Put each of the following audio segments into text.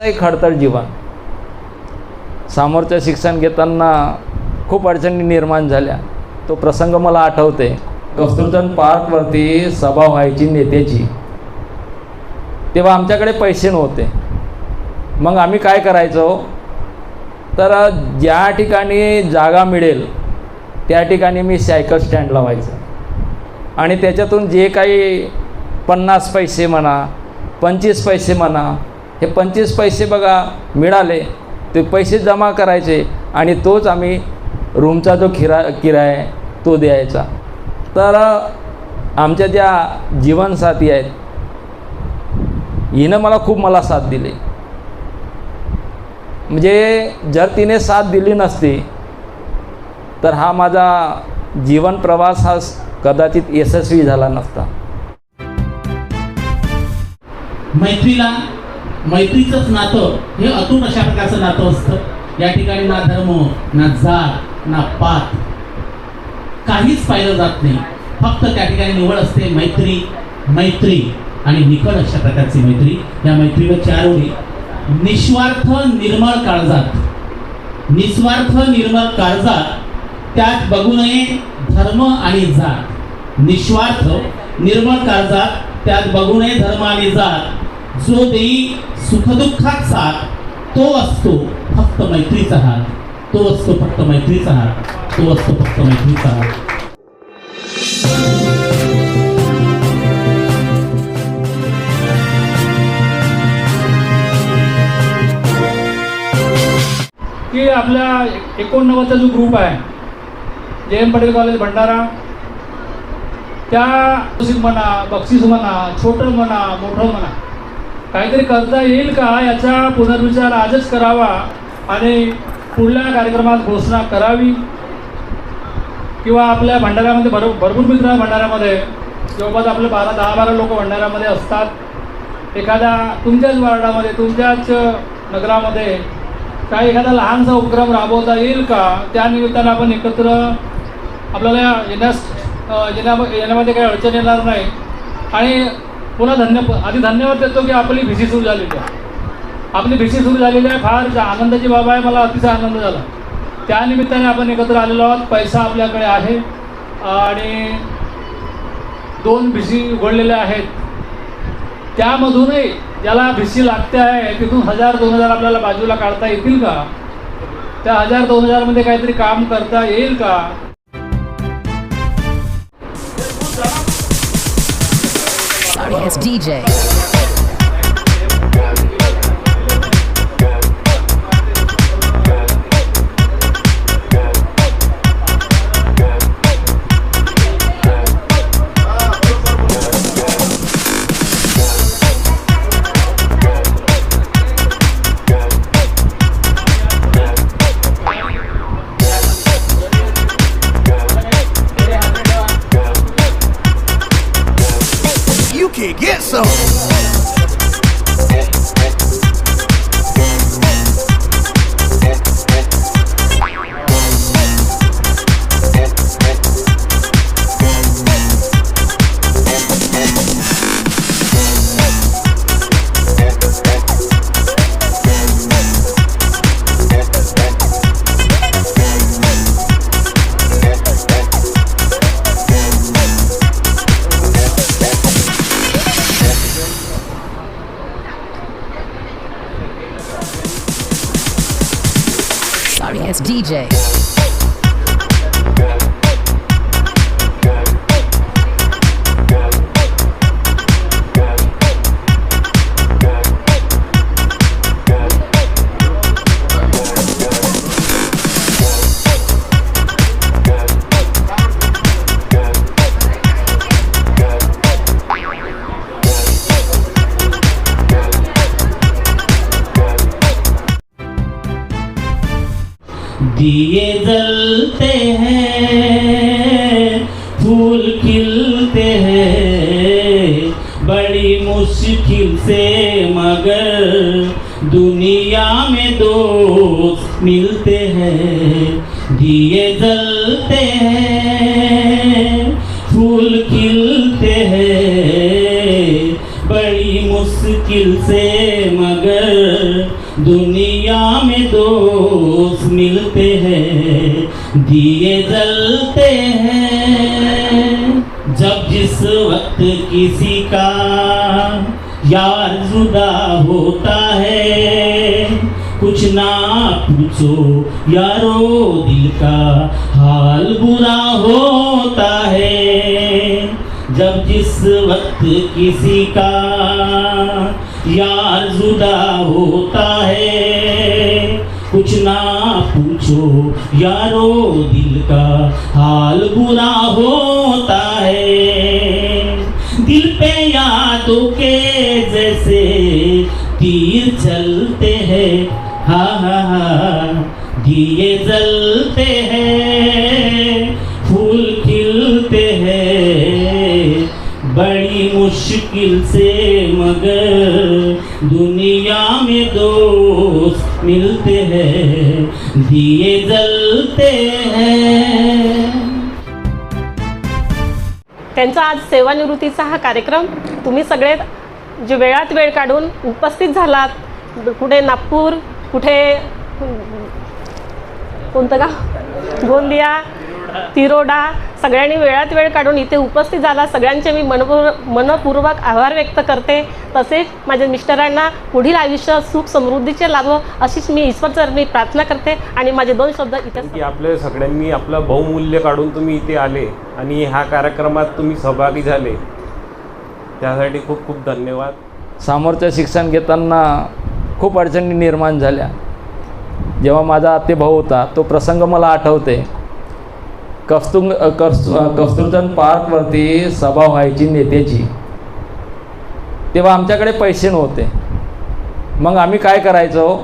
एक खडतर जीवन. समोरचं शिक्षण घेताना खूप अडचणी निर्माण झाल्या. तो प्रसंग मला आठवते. कस्तुरचंद पार्कवरती सभा व्हायची नेत्याची. तेव्हा आमच्याकडे पैसे नव्हते. मग आम्ही काय करायचो? तर ज्या ठिकाणी जागा मिळेल त्या ठिकाणी मी सायकल स्टँड लावायचं आणि त्याच्यातून जे काही पन्नास पैसे म्हणा पंचवीस पैसे म्हणा हे पंचवीस पैसे बघा मिळाले. ते पैसे जमा करायचे आणि तोच आम्ही रूमचा जो किरा किराया आहे तो द्यायचा. तर आमच्या ज्या जीवनसाथी आहेत हिनं मला खूप मला साथ दिली. म्हणजे जर तिने साथ दिली नसती तर हा माझा जीवन प्रवास हा कदाचित यशस्वी झाला नसता. मैत्रीला मैत्रीचंच नातं हे अतूट अशा प्रकारचं नातं असतं. या ठिकाणी ना धर्म ना जात ना पात. काहीच पाहिलं जात नाही. फक्त त्या ठिकाणी निवड असते मैत्री मैत्री आणि निकड अशा प्रकारची मैत्री. या मैत्रीवर चार ओळी. निस्वार्थ निर्मळ काळजात. निस्वार्थ निर्मळ काळजात त्यात बघू नये धर्म आणि जात. निस्वार्थ निर्मळ काळजात त्यात बघू नये धर्म आणि जात. जो देई सुखदुःखात साथ तो असतो फक्त मैत्रीचा हात. तो असतो फक्त मैत्रीचा हात. तो असतो फक्त मैत्रीचा हात. की आपल्या एकोणनव्वदचा जो ग्रुप आहे जे एम पटेल कॉलेज भंडारा त्या म्हणा बक्षीस म्हणा छोटं म्हणा मोठं म्हणा काहीतरी करता येईल का याचा पुनर्विचार आजच करावा आणि पुढल्या कार्यक्रमात घोषणा करावी? किंवा आपल्या भंडाऱ्यामध्ये भर भरपूर मित्र भंडाऱ्यामध्ये. जवळपास आपले बारा दहा बारा लोक भंडाऱ्यामध्ये असतात. एखाद्या तुमच्याच वार्डामध्ये तुमच्याच नगरामध्ये काही एखादा लहानसा उपक्रम राबवता येईल का? त्यानिमित्तानं आपण एकत्र आपल्याला येण्यास येण्या येण्यामध्ये काही अडचण येणार नाही. आणि पुन्हा धन्य आधी धन्यवाद देतो की आपली भिशी सुरू झालेली आहे. आपली भिशी सुरू झालेली आहे. फार आनंदाची बाब आहे मला अतिशय आनंद झाला. त्यानिमित्ताने आपण एकत्र आलेलो आहोत. पैसा आपल्याकडे आहे. आणि दोन भिशी उघडलेल्या आहेत. त्यामधूनही ज्याला भिशी लागते आहे तिथून हजार दोन हजार आपल्याला बाजूला काढता येतील का? त्या हजार दोन हजारमध्ये काहीतरी काम करता येईल का? as DJ. दिए जलते हैं फूल खिलते हैं बड़ी मुश्किल से मगर दुनिया में दोस्त मिलते हैं दिए जलते हैं फूल खिलते हैं बड़ी मुश्किल मुश्किल से मगर दुनिया में दोस्त मिलते हैं दिए जलते हैं जब जिस वक्त किसी का यार जुदा होता है कुछ ना पूछो यारो दिल का हाल बुरा होता है जब जिस वक्त किसी का यार जुदा होता है कुछ ना पूछो यारो दिल का हाल बुरा होता है दिल पे यादों के जैसे तीर चलते हैं हा हा हा दिए जलते हैं फूल खिलते हैं बड़ी मुश्किल से मगर दुनिया में दोस्त मिलते हैं दिए जलते हैं। त्यांचा आज सेवानिवृत्तीचा हा कार्यक्रम तुम्ही सगळे जे वेळात वेळ काढून उपस्थित झालात कुठे नागपूर कुठे कोणतं गाव गोंदिया तिरोडा. सगळ्यांनी वेळात वेळ काढून इथे उपस्थित झाला. सगळ्यांचे मी मनपूर मनपूर्वक आभार व्यक्त करते. तसेच माझ्या मिस्टरांना पुढील आयुष्य सुख समृद्धीचे लाभो अशीच मी ईश्वरचरणी प्रार्थना करते आणि माझे दोन शब्द इथे की आपल्या सगळ्यांनी आपलं बहुमूल्य काढून तुम्ही इथे आले आणि ह्या कार्यक्रमात तुम्ही सहभागी झाले. त्यासाठी खूप खूप धन्यवाद. समोरचं शिक्षण घेताना खूप अडचणी निर्माण झाल्या. जेव्हा माझा आतेभाऊ होता तो प्रसंग मला आठवते. कस्तुंग कस्तुरचंद पार्कवरती सभा व्हायची नेत्याची. तेव्हा आमच्याकडे पैसे नव्हते. मग आम्ही काय करायचो?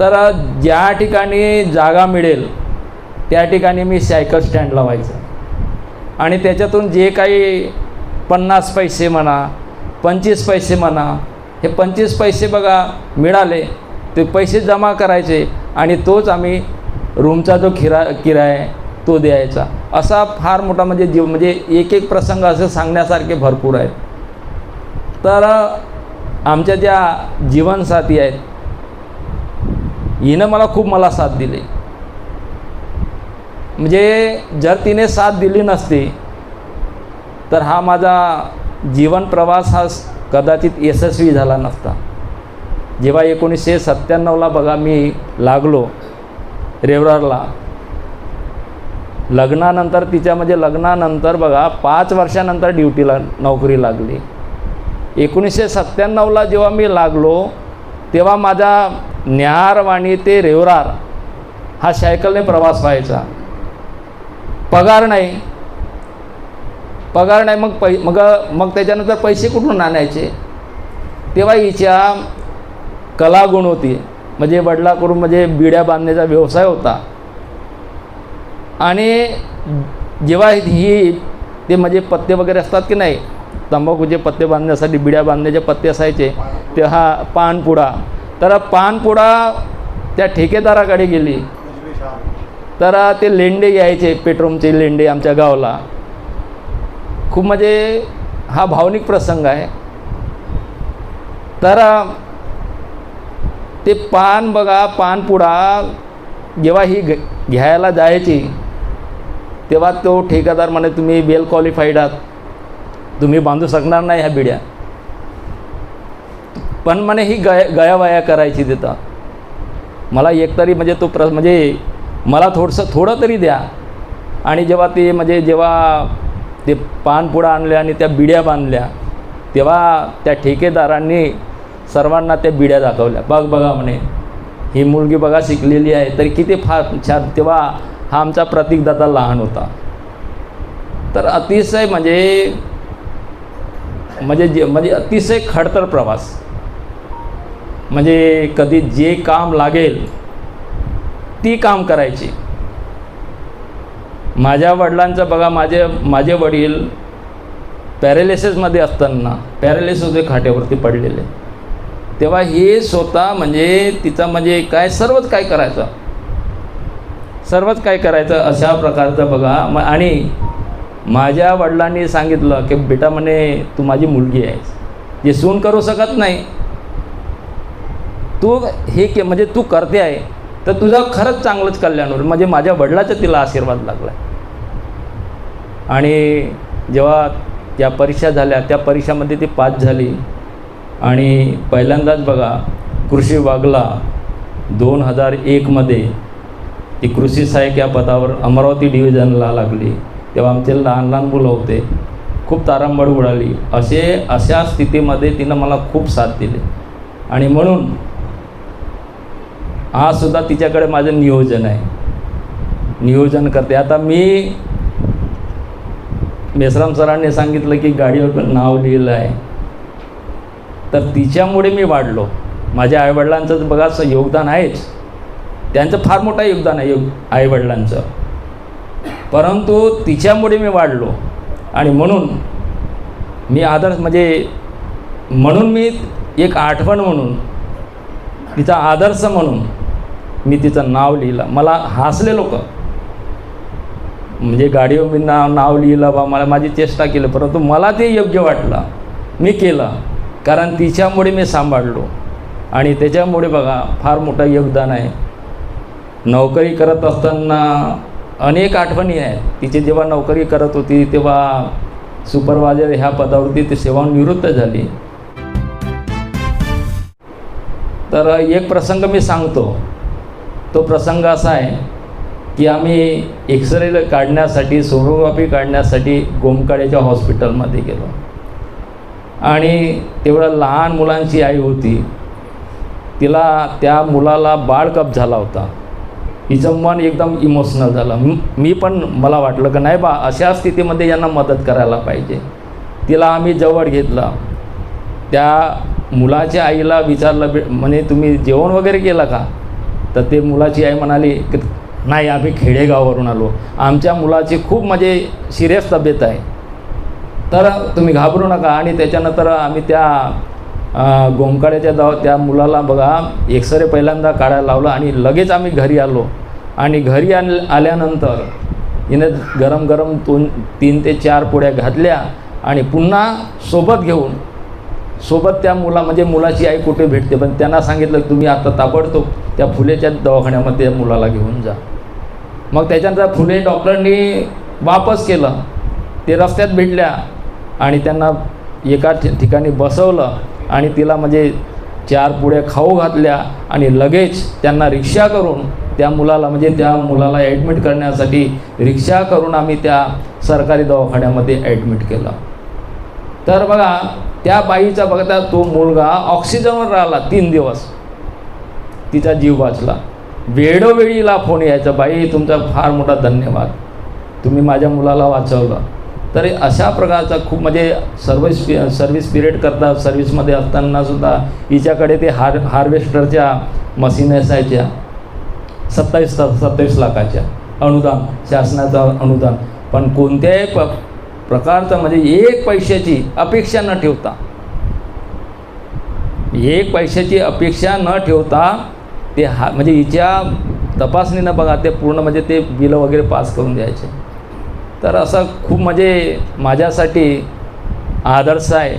तर ज्या ठिकाणी जागा मिळेल त्या ठिकाणी मी सायकल स्टँड लावायचं आणि त्याच्यातून जे काही पन्नास पैसे म्हणा पंचवीस पैसे म्हणा हे पंचवीस पैसे बघा मिळाले ते पैसे जमा करायचे आणि तोच आम्ही रूमचा जो किरा किराया तो द्यायचा. असा फार मोठा म्हणजे जीव म्हणजे एक एक प्रसंग असे सांगण्यासारखे भरपूर आहेत. तर आमच्या ज्या जीवनसाथी आहेत हिनं मला खूप मला साथ दिली. म्हणजे जर तिने साथ दिली नसती तर हा माझा जीवन प्रवास हा स- कदाचित यशस्वी झाला नसता. जेव्हा एकोणीसशे सत्त्याण्णवला बघा मी लागलो रेवरारला लग्नानंतर तिच्या म्हणजे लग्नानंतर बघा पाच वर्षानंतर ड्युटीला नोकरी लागली. एकोणीसशे सत्त्याण्णवला जेव्हा मी लागलो तेव्हा माझा न्याहारवाणी ते रेवरार हा सायकलने प्रवास व्हायचा. पगार नाही. पगार नाही मग पै मग मग त्याच्यानंतर पैसे कुठून आणायचे? तेव्हा हिच्या कलागुण होती. म्हणजे वडिलाकडून म्हणजे बिड्या बांधण्याचा व्यवसाय होता. आणि जेव्हा ही ते म्हणजे पत्ते वगैरे असतात की नाही तंबाखूचे पत्ते बांधण्यासाठी बिड्या बांधण्याचे पत्ते असायचे ते हा पानपुडा. तर पानपुडा त्या ठेकेदाराकडे गेली. तर ते लेंडे यायचे पेट्रोलचे लेंडे आमच्या गावाला. खूप म्हणजे हा भावनिक प्रसंग आहे. तर ते पान बघा पानपुडा जेव्हा ही घ घ्यायला जायची तेव्हा तो ठेकेदार म्हणे तुम्ही वेल क्वालिफाईड आहात. तुम्ही बांधू शकणार नाही ह्या बिड्या. पण म्हणे ही गया गयावया करायची देता मला एकतरी म्हणजे तो प्र म्हणजे मला थोडंसं थोडं तरी द्या. आणि जेव्हा ते म्हणजे जेव्हा ते पानपुडा आणल्या आणि त्या बिड्या बांधल्या तेव्हा त्या ठेकेदारांनी सर्वांना त्या बिड्या दाखवल्या. बघ बघा म्हणे ही मुलगी बघा शिकलेली आहे तरी किती फार छान. तेव्हा हा आमचा प्रतीकदाता लहान होता. तर अतिशय म्हणजे म्हणजे जे म्हणजे अतिशय खडतर प्रवास. म्हणजे कधी जे काम लागेल ती काम करायची. माझ्या वडिलांचं बघा माझे माझे वडील पॅरेलिसिसमध्ये असताना पॅरेलिसिस होते पडलेले. तेव्हा हे स्वतः म्हणजे तिचा म्हणजे काय सर्वच काय करायचं. सर्वच काय करायचं अशा प्रकारचं बघा. म आणि माझ्या वडिलांनी सांगितलं की बेटा म्हणे तू माझी मुलगी आहेस. जे सून करू शकत नाही तू हे के म्हणजे तू करते आहे तर तुझं खरंच चांगलंच कल्याण होईल. म्हणजे माझ्या वडिलाचा तिला आशीर्वाद लागला आणि जेव्हा त्या परीक्षा झाल्या त्या परीक्षामध्ये ती पास झाली. आणि पहिल्यांदाच बघा कृषी विभागला दोन हजार एकमध्ये ती कृषी सहाय्यक या पदावर अमरावती डिव्हिजनला लागली. तेव्हा आमचे लहान लहान मुलं होते. खूप तारांबळ उडाली. असे अशा स्थितीमध्ये तिनं मला खूप साथ दिली. आणि म्हणून आज सुद्धा तिच्याकडे माझं नियोजन आहे. नियोजन करते. आता मी मेसराम सरांनी सांगितलं की गाडीवर नाव लिहिलं आहे. तर तिच्यामुळे मी वाढलो. माझ्या आईवडिलांचं बघा योगदान आहेच. त्यांचं फार मोठं योगदान आहे योग आईवडिलांचं. परंतु तिच्यामुळे मी वाढलो. आणि म्हणून मी आदर्श म्हणजे म्हणून मी एक आठवण म्हणून तिचा आदर्श म्हणून मी तिचं नाव लिहिलं. मला हसले लोक. म्हणजे गाडीवर मी नाव नाव लिहिलं बा मला माझी चेष्टा केली. परंतु मला ते योग्य वाटलं. मी केलं. कारण तिच्यामुळे मी सांभाळलो. आणि त्याच्यामुळे बघा फार मोठं योगदान आहे. नोकरी करत असताना अनेक आठवणी आहेत तिची जेव्हा नोकरी करत होती तेव्हा सुपरवायझर ह्या पदावरती ती सेवानिवृत्त झाली. तर एक प्रसंग मी सांगतो. तो प्रसंग असा आहे की आम्ही एक्सरे काढण्यासाठी सोनोग्राफी काढण्यासाठी गोमकाळेच्या हॉस्पिटलमध्ये गेलो. आणि तेवढं लहान मुलांची आई होती. तिला त्या मुलाला बाळकप झाला होता. हिचं मन एकदम इमोशनल झालं. मी पण मला वाटलं की नाही बा अशा स्थितीमध्ये यांना मदत करायला पाहिजे. तिला आम्ही जवळ घेतलं. त्या मुलाच्या आईला विचारलं बे म्हणे तुम्ही जेवण वगैरे केलं का? तर ते मुलाची आई म्हणाली की नाही आम्ही खेडेगावावरून आलो. आमच्या मुलाची खूप म्हणजे सिरियस तब्येत आहे. तर तुम्ही घाबरू नका. आणि त्याच्यानंतर आम्ही त्या गोमकाड्याच्या दवा त्या मुलाला बघा एक्सरे पहिल्यांदा काढायला लावलं आणि लगेच आम्ही घरी आलो. आणि घरी आल आल्यानंतर हिने गरम गरम दोन तीन ते चार पोळ्या घातल्या आणि पुन्हा सोबत घेऊन सोबत त्या मुला म्हणजे मुलाची आई कुठे भेटते पण त्यांना सांगितलं की तुम्ही आता ताबडतोब त्या फुलेच्या दवाखान्यामध्ये त्या मुलाला घेऊन जा. मग त्याच्यानंतर फुले डॉक्टरांनी वापस केलं. ते रस्त्यात भेटल्या आणि त्यांना एका ठिकाणी बसवलं. आणि तिला म्हणजे चार पुढे खाऊ घातल्या आणि लगेच त्यांना रिक्षा करून त्या मुलाला म्हणजे त्या मुलाला ॲडमिट करण्यासाठी रिक्षा करून आम्ही त्या सरकारी दवाखान्यामध्ये ॲडमिट केलं. तर बघा त्या बाईचा बघता तो मुलगा ऑक्सिजनवर राहिला तीन दिवस. तिचा जीव वाचला. वेळोवेळीला फोन यायचा बाई तुमचा फार मोठा धन्यवाद. तुम्ही माझ्या मुलाला वाचवलं. तर अशा प्रकारचा खूप म्हणजे सर्विस सर्विस पिरियड करता सर्विसमध्ये असताना सुद्धा हिच्याकडे ते हार हार्वेस्टरच्या मशीन असायच्या. सत्तावीस सत्तावीस लाखाच्या अनुदान शासनाचं अनुदान. पण कोणत्याही प प्रकारचं म्हणजे एक पैशाची अपेक्षा न ठेवता एक पैशाची अपेक्षा न ठेवता ते हा म्हणजे हिच्या तपासणीनं बघा ते पूर्ण म्हणजे ते बिलं वगैरे पास करून द्यायचे. तर असं खूप म्हणजे माझ्यासाठी आदर्श आहे.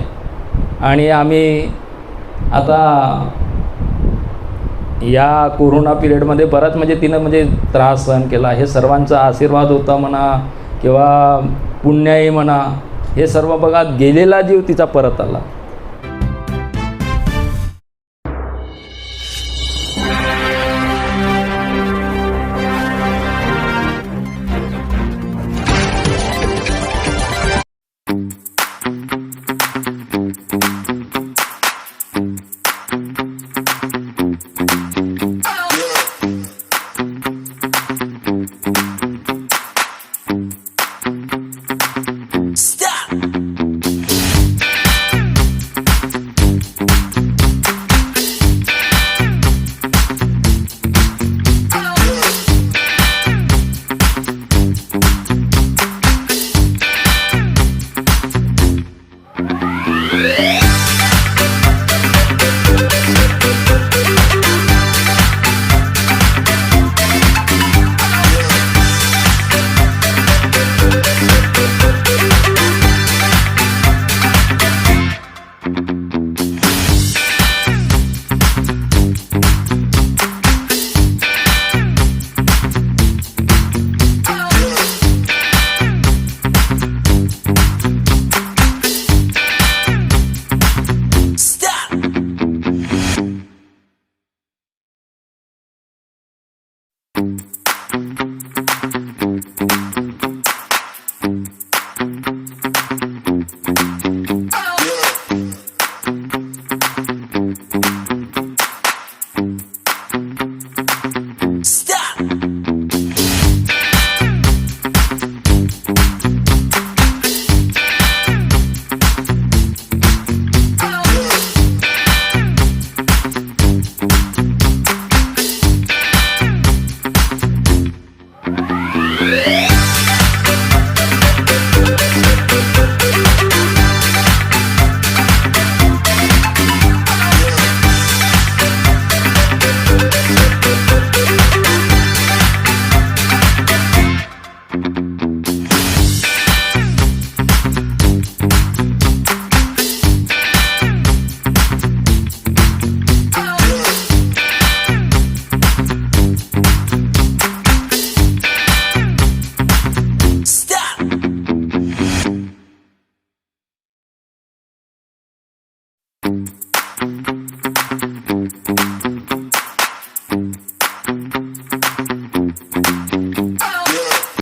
आणि आम्ही आता या कोरोना पिरियडमध्ये बराच म्हणजे तिनं म्हणजे त्रास सहन केला. हे सर्वांचा आशीर्वाद होता म्हणा किंवा पुण्याई म्हणा हे सर्व बघा गेलेला जीव तिचा परत आला.